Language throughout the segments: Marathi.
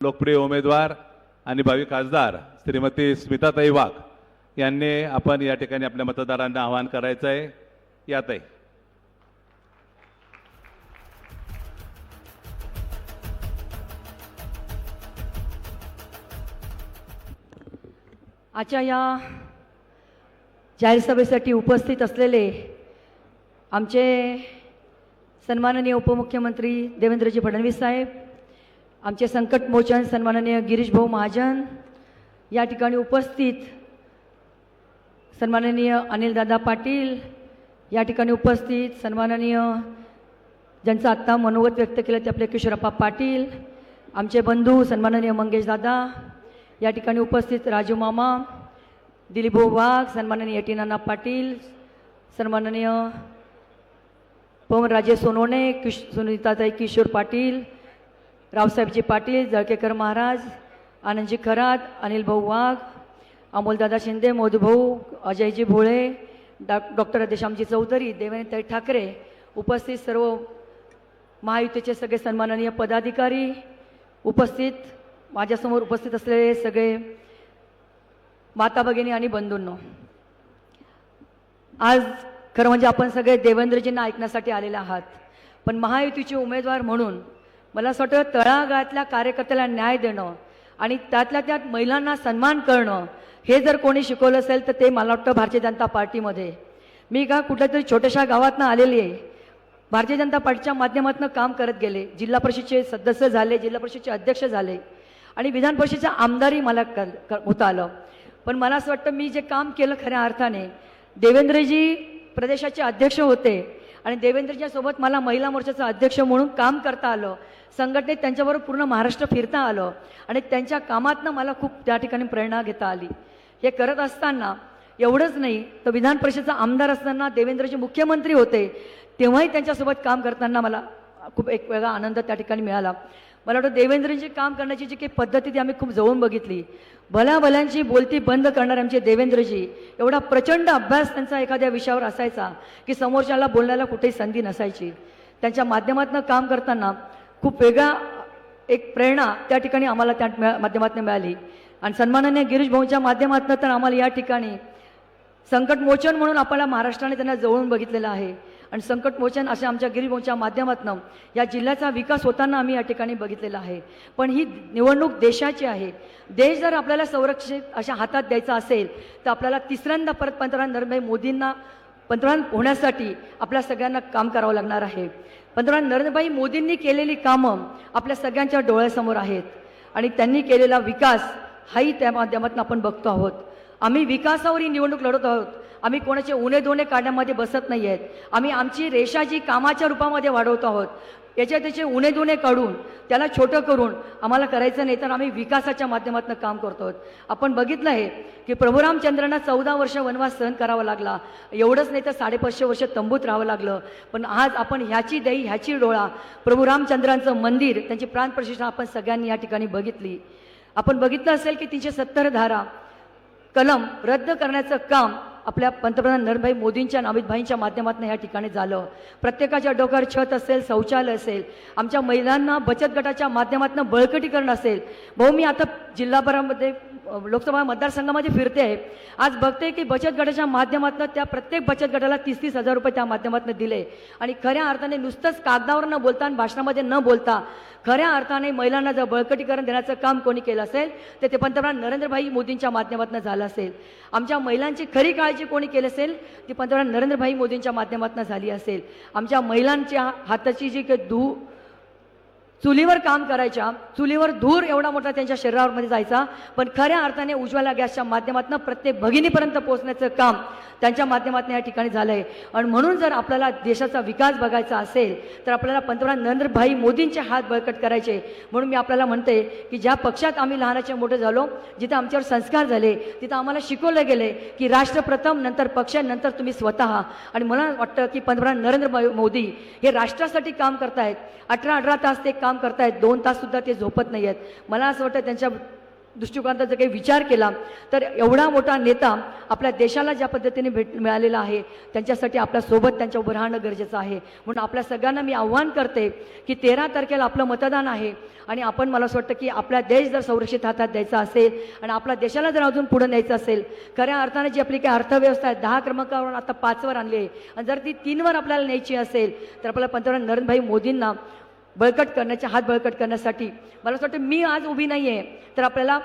लोकप्रिय उमेदवार आणि भावी खासदार श्रीमती स्मिताताई वाघ यांनी आपण या ठिकाणी आपल्या मतदारांना आवाहन करायचं आहे यातही. आजच्या या जाहीर सभेसाठी उपस्थित असलेले आमचे सन्माननीय उपमुख्यमंत्री देवेंद्रजी फडणवीस साहेब आमचे संकटमोचन सन्माननीय गिरीश भाऊ महाजन या ठिकाणी उपस्थित सन्माननीय अनिलदादा पाटील या ठिकाणी उपस्थित सन्माननीय ज्यांचं आत्ता मनोगत व्यक्त केलं ते आपले किशोरप्पा पाटील आमचे बंधू सन्माननीय मंगेश दादा या ठिकाणी उपस्थित राजू मामा दिलीपभाऊ वाघ सन्माननीय यटीनाना पाटील सन्माननीय पवनराजे सोनवणे किश सुनीताताई किशोर पाटील रावसाहेबजी पाटील जळकेकर महाराज आनंदजी खरात अनिल भाऊ वाघ अमोलदादा शिंदे मोदूभाऊ अजयजी भोळे डॉ डॉक्टर देशामजी चौधरी देवेंद्र ठाकरे उपस्थित सर्व महायुतीचे सगळे सन्माननीय पदाधिकारी उपस्थित माझ्यासमोर उपस्थित असलेले सगळे माता भगिनी आणि बंधूंनो. आज खरं म्हणजे आपण सगळे देवेंद्रजींना ऐकण्यासाठी आलेले आहात. पण महायुतीचे उमेदवार म्हणून मला असं वाटतं तळागाळातल्या कार्यकर्त्याला न्याय देणं आणि त्यातल्या त्यात महिलांना सन्मान करणं हे जर कोणी शिकवलं असेल तर ते मला वाटतं भारतीय जनता पार्टीमध्ये. मी का कुठल्या तरी छोट्याशा गावातनं आलेली आहे. भारतीय जनता पार्टीच्या माध्यमातून काम करत गेले. जिल्हा परिषदेचे सदस्य झाले जिल्हा परिषदेचे अध्यक्ष झाले आणि विधान परिषदेचं आमदारही मला कर कर- होता आलं. पण मला असं वाटतं मी जे काम केलं खऱ्या अर्थाने देवेंद्रजी प्रदेशाचे अध्यक्ष होते आणि देवेंद्रच्या सोबत मला महिला मोर्चाचं अध्यक्ष म्हणून काम करता आलं. संघटनेत त्यांच्याबरोबर पूर्ण महाराष्ट्र फिरता आलं. आणि त्यांच्या कामातनं मला खूप त्या ठिकाणी प्रेरणा घेता आली. हे करत असताना एवढंच नाही तर विधान परिषदेचा आमदार असताना देवेंद्रजी मुख्यमंत्री होते तेव्हाही त्यांच्यासोबत काम करताना मला खूप एक वेगळा आनंद त्या ठिकाणी मिळाला. मला वाटतं देवेंद्रजी काम करण्याची जी काही पद्धती ती आम्ही खूप जवळून बघितली. भल्या भल्यांची बोलती बंद करणारे आमचे देवेंद्रजी एवढा प्रचंड अभ्यास त्यांचा एखाद्या विषयावर असायचा की समोरच्याला बोलण्याला कुठेही संधी नसायची. त्यांच्या माध्यमातून काम करताना खूप वेगळा एक प्रेरणा त्या ठिकाणी आम्हाला त्या माध्यमातून मिळाली. आणि सन्माननीय गिरीश भाऊंच्या माध्यमातून तर आम्हाला या ठिकाणी संकटमोचन म्हणून आपल्याला महाराष्ट्राने त्यांना जवळून बघितलेलं आहे. आणि संकटमोचन अशा आमच्या गिरीभाऊंच्या माध्यमातून या जिल्ह्याचा विकास होताना आम्ही या ठिकाणी बघितलेला आहे. पण ही निवडणूक देशाची आहे. देश जर आपल्याला संरक्षित अशा हातात द्यायचा असेल तर आपल्याला तिसऱ्यांदा परत पंतप्रधान नरेंद्र मोदींना पंतप्रधान होण्यासाठी आपल्या सगळ्यांना काम करावं लागणार आहे. पंतप्रधान नरेंद्रभाई मोदींनी केलेली कामं आपल्या सगळ्यांच्या डोळ्यासमोर आहेत. आणि त्यांनी केलेला विकास हाही त्या माध्यमातून आपण बघतो आहोत. आम्ही विकासावर ही निवडणूक लढत आहोत. आम्ही कोणाचे उणे दोणे काढण्यामध्ये बसत नाही आहेत आम्ही आमची रेषा जी कामाच्या रूपामध्ये वाढवतो आहोत याच्या त्याचे उणे दुणे काढून त्याला छोटं करून आम्हाला करायचं नाही तर आम्ही विकासाच्या माध्यमातून काम करतो आहोत. आपण बघितलं आहे की प्रभुरामचंद्रांना चौदा वर्ष वनवास सहन करावा लागला. एवढंच नाही तर साडेपाचशे वर्ष तंबूत राहावं लागलं. पण आज आपण ह्याची दही ह्याची डोळा प्रभुरामचंद्रांचं मंदिर त्यांची प्राणप्रतिष्ठा आपण सगळ्यांनी या ठिकाणी बघितली. आपण बघितलं असेल की तीनशे सत्तर धारा कलम रद्द करण्याचं काम आपल्या पंतप्रधान नरेंद्रभाई मोदींच्या नाविदभाईंच्या माध्यमातून या ठिकाणी झालं. प्रत्येकाच्या डोक्यावर छत असेल शौचालय असेल आमच्या महिलांना बचत गटाच्या माध्यमातून बळकटीकरण असेल. भाऊ मी आता जिल्हाभरामध्ये लोकसभा मतदारसंघामध्ये फिरते आहे. आज बघते की बचत गटाच्या माध्यमातून त्या प्रत्येक बचत गटाला तीस तीस हजार रुपये त्या माध्यमातून दिले. आणि खऱ्या अर्थाने नुसतंच कागदावर न बोलता आणि भाषणामध्ये न बोलता खऱ्या अर्थाने महिलांना जर बळकटीकरण देण्याचं काम कोणी केलं असेल तर ते पंतप्रधान नरेंद्रभाई मोदींच्या माध्यमातून झालं असेल. आमच्या महिलांची खरी काळजी कोणी केली असेल ती पंतप्रधान नरेंद्रभाई मोदींच्या माध्यमातून झाली असेल. आमच्या महिलांच्या हाताची जी काही धू चुलीवर काम करायच्या चुलीवर धूर एवढा मोठा त्यांच्या शरीरामध्ये जायचा पण खऱ्या अर्थाने उज्ज्वला गॅसच्या माध्यमातून प्रत्येक भगिनीपर्यंत पोहोचण्याचं काम त्यांच्या माध्यमातून या ठिकाणी झालं आहे आणि म्हणून जर आपल्याला देशाचा विकास बघायचा असेल तर आपल्याला पंतप्रधान नरेंद्रभाई मोदींचे हात बळकट करायचे. म्हणून मी आपल्याला म्हणते की ज्या पक्षात आम्ही लहानाचे मोठे झालो जिथं आमच्यावर संस्कार झाले तिथं आम्हाला शिकवलं गेले की राष्ट्रप्रथम नंतर पक्ष नंतर तुम्ही स्वतः. आणि मला वाटतं की पंतप्रधान नरेंद्र मोदी हे राष्ट्रासाठी काम करतायत. अठरा अठरा तास ते काम काम करतायत दोन ताससुद्धा ते झोपत नाही आहेत मला असं वाटतं त्यांच्या दृष्टिकोनाचा जर काही विचार केला तर एवढा मोठा नेता आपल्या देशाला ज्या पद्धतीने भेट मिळालेला आहे त्यांच्यासाठी आपल्यासोबत त्यांच्या उभं राहणं गरजेचं आहे. म्हणून आपल्या सगळ्यांना मी आव्हान करते की तेरा तारखेला आपलं मतदान आहे आणि आपण मला असं वाटतं की आपला देश जर संरक्षित हातात द्यायचा असेल आणि आपल्या देशाला जर अजून पुढे न्यायचं असेल खऱ्या अर्थाने जी आपली काही अर्थव्यवस्था आहे दहा क्रमांकावरून आता पाचवर आणली आहे. आणि जर ती तीनवर आपल्याला न्यायची असेल तर आपल्याला पंतप्रधान नरेंद्रभाई मोदींना बळकट करण्याचे हात बळकट करण्यासाठी. मला असं वाटतं मी आज उभी नाही आहे तर आपल्याला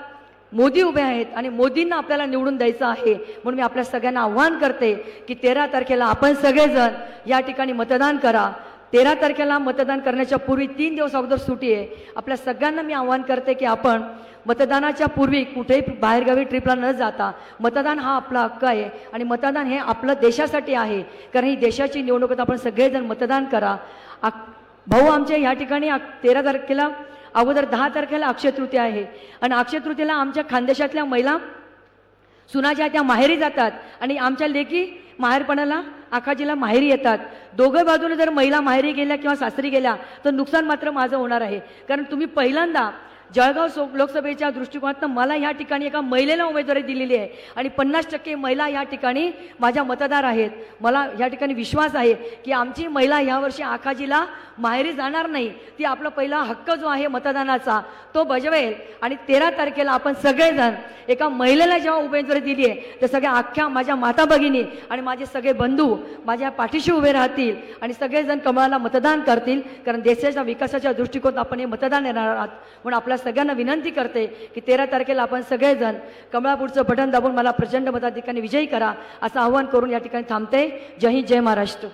मोदी उभे आहेत आणि मोदींना आपल्याला निवडून द्यायचं आहे. म्हणून मी आपल्या सगळ्यांना आव्हान करते की तेरा तारखेला आपण सगळेजण या ठिकाणी मतदान करा. तेरा तारखेला मतदान करण्याच्या पूर्वी तीन दिवस अगोदर सुटी आहे. आपल्या सगळ्यांना मी आव्हान करते की आपण मतदानाच्या पूर्वी कुठेही बाहेरगावी ट्रिपला न जाता मतदान हा आपला हक्क आहे आणि मतदान हे आपलं देशासाठी आहे. कारण ही देशाची निवडणूक तर आपण सगळेजण मतदान करा. भाऊ आमच्या ह्या ठिकाणी तेरा तारखेला अगोदर दहा तारखेला अक्षय तृतीया आहे. आणि अक्षय आमच्या खानदेशातल्या महिला सुनाच्या त्या माहेरी जातात. आणि आमच्या लेकी माहेरपणाला आखाजीला माहेरी येतात. दोघं बाजूने जर महिला माहेरी गेल्या किंवा सासरी गेल्या तर नुकसान मात्र माझं होणार आहे. कारण तुम्ही पहिल्यांदा जळगाव सो लोकसभेच्या दृष्टिकोनातनं मला ह्या ठिकाणी एका महिलेला उमेदवारी दिलेली आहे. आणि पन्नास टक्के महिला या ठिकाणी माझ्या मतदार आहेत. मला या ठिकाणी विश्वास आहे की आमची महिला यावर्षी आखाजीला माहेरी जाणार नाही. ती आपला पहिला हक्क जो आहे मतदानाचा तो बजवेल. आणि तेरा तारखेला आपण सगळेजण एका महिलेला जेव्हा उमेदवारी दिली आहे तर सगळ्या अख्ख्या माझ्या माता भगिनी आणि माझे सगळे बंधू माझ्या पाठीशी उभे राहतील आणि सगळेजण कमळाला मतदान करतील. कारण देशाच्या विकासाच्या दृष्टिकोनात आपण हे मतदान येणार आहात. म्हणून आपल्या आपल्या सगळ्यांना विनंती करते की तेरा तारखेला आपण सगळेजण कमळापूरचं बटन दाबून मला प्रचंड मताधिकाने विजयी करा असं आवाहन करून या ठिकाणी थांबते. जय हिंद जय महाराष्ट्र.